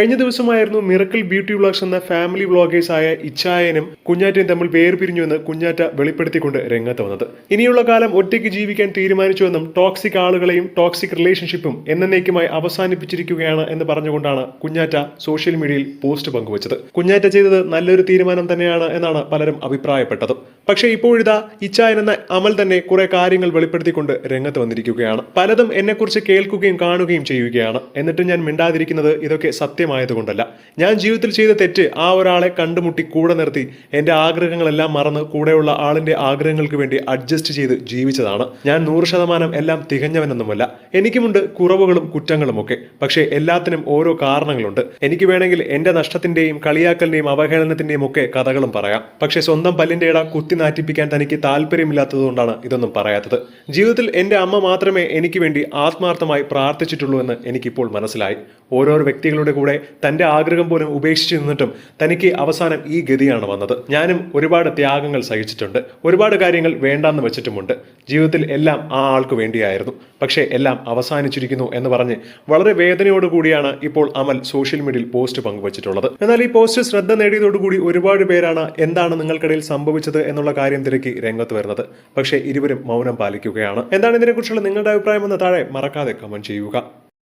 കഴിഞ്ഞ ദിവസമായിരുന്നു miracle beauty vlogs എന്ന ഫാമിലി വ്ളോഗേഴ്സായ ഇച്ചായനും കുഞ്ഞാറ്റയും തമ്മിൽ വേർപിരിഞ്ഞു എന്ന് കുഞ്ഞാറ്റ വെളിപ്പെടുത്തിക്കൊണ്ട് രംഗത്ത് വന്നത്. ഇനിയുള്ള കാലം ഒറ്റയ്ക്ക് ജീവിക്കാൻ തീരുമാനിച്ചുവെന്നും ടോക്സിക് ആളുകളെയും ടോക്സിക് റിലേഷൻഷിപ്പും എന്നേക്കുമായി അവസാനിപ്പിച്ചിരിക്കുകയാണ് എന്ന് പറഞ്ഞുകൊണ്ടാണ് കുഞ്ഞാറ്റ സോഷ്യൽ മീഡിയയിൽ പോസ്റ്റ് പങ്കുവച്ചത്. കുഞ്ഞാറ്റ ചെയ്തത് നല്ലൊരു തീരുമാനം തന്നെയാണ് എന്നാണ് പലരും അഭിപ്രായപ്പെട്ടത്. പക്ഷേ ഇപ്പോഴിതാ ഇച്ചായൻ എന്ന അമൽ തന്നെ കുറെ കാര്യങ്ങൾ വെളിപ്പെടുത്തിക്കൊണ്ട് രംഗത്ത് വന്നിരിക്കുകയാണ്. പലതും എന്നെക്കുറിച്ച് കേൾക്കുകയും കാണുകയും ചെയ്യുകയാണ്. എന്നിട്ടും ഞാൻ മിണ്ടാതിരിക്കുന്നത് ഇതൊക്കെ സത്യമായതുകൊണ്ടല്ല ഞാൻ ജീവിതത്തിൽ ചെയ്ത തെറ്റ് ആ ഒരാളെ കണ്ടുമുട്ടി കൂടെ നിർത്തി എന്റെ ആഗ്രഹങ്ങളെല്ലാം മറന്ന് കൂടെയുള്ള ആളിന്റെ ആഗ്രഹങ്ങൾക്ക് വേണ്ടി അഡ്ജസ്റ്റ് ചെയ്ത് ജീവിച്ചതാണ്. ഞാൻ നൂറ് ശതമാനം എല്ലാം തികഞ്ഞവനൊന്നുമല്ല. എനിക്കുമുണ്ട് കുറവുകളും കുറ്റങ്ങളും ഒക്കെ പക്ഷേ എല്ലാത്തിനും ഓരോ കാരണങ്ങളുണ്ട്. എനിക്ക് വേണമെങ്കിൽ എന്റെ നഷ്ടത്തിന്റെയും കളിയാക്കലിന്റെയും അവഹേളനത്തിന്റെയും ഒക്കെ കഥകളും പറയാം. പക്ഷേ സ്വന്തം പല്ലിന്റെ ഇട കുത്തി നാറ്റിപ്പിക്കാൻ തനിക്ക് താല്പര്യമില്ലാത്തതുകൊണ്ടാണ് ഇതൊന്നും പറയാത്തത്. ജീവിതത്തിൽ എന്റെ അമ്മ മാത്രമേ എനിക്ക് വേണ്ടി ആത്മാർത്ഥമായി പ്രാർത്ഥിച്ചിട്ടുള്ളൂ എന്ന് എനിക്കിപ്പോൾ മനസ്സിലായി. ഓരോരോ വ്യക്തികളുടെ കൂടെ തന്റെ ആഗ്രഹം പോലും ഉപേക്ഷിച്ച് നിന്നിട്ടും തനിക്ക് അവസാനം ഈ ഗതിയാണ് വന്നത്. ഞാനും ഒരുപാട് ത്യാഗങ്ങൾ സഹിച്ചിട്ടുണ്ട്. ഒരുപാട് കാര്യങ്ങൾ വേണ്ടാന്ന് വെച്ചിട്ടുമുണ്ട്. ജീവിതത്തിൽ എല്ലാം ആ ആൾക്ക് വേണ്ടിയായിരുന്നു. പക്ഷേ എല്ലാം അവസാനിച്ചിരിക്കുന്നു എന്ന് പറഞ്ഞ് വളരെ വേദനയോടുകൂടിയാണ് ഇപ്പോൾ അമൽ സോഷ്യൽ മീഡിയയിൽ പോസ്റ്റ് പങ്കുവച്ചിട്ടുള്ളത്. എന്നാൽ ഈ പോസ്റ്റ് ശ്രദ്ധ നേടിയതോടുകൂടി ഒരുപാട് പേരാണ് എന്താണ് നിങ്ങൾക്കിടയിൽ സംഭവിച്ചത് എന്നുള്ള കാര്യം തിരക്കി രംഗത്ത് വരുന്നത്. പക്ഷേ ഇരുവരും മൗനം പാലിക്കുകയാണ്. എന്താണ് ഇതിനെക്കുറിച്ചുള്ള നിങ്ങളുടെ അഭിപ്രായം എന്ന് താഴെ മറക്കാതെ കമന്റ് ചെയ്യുക.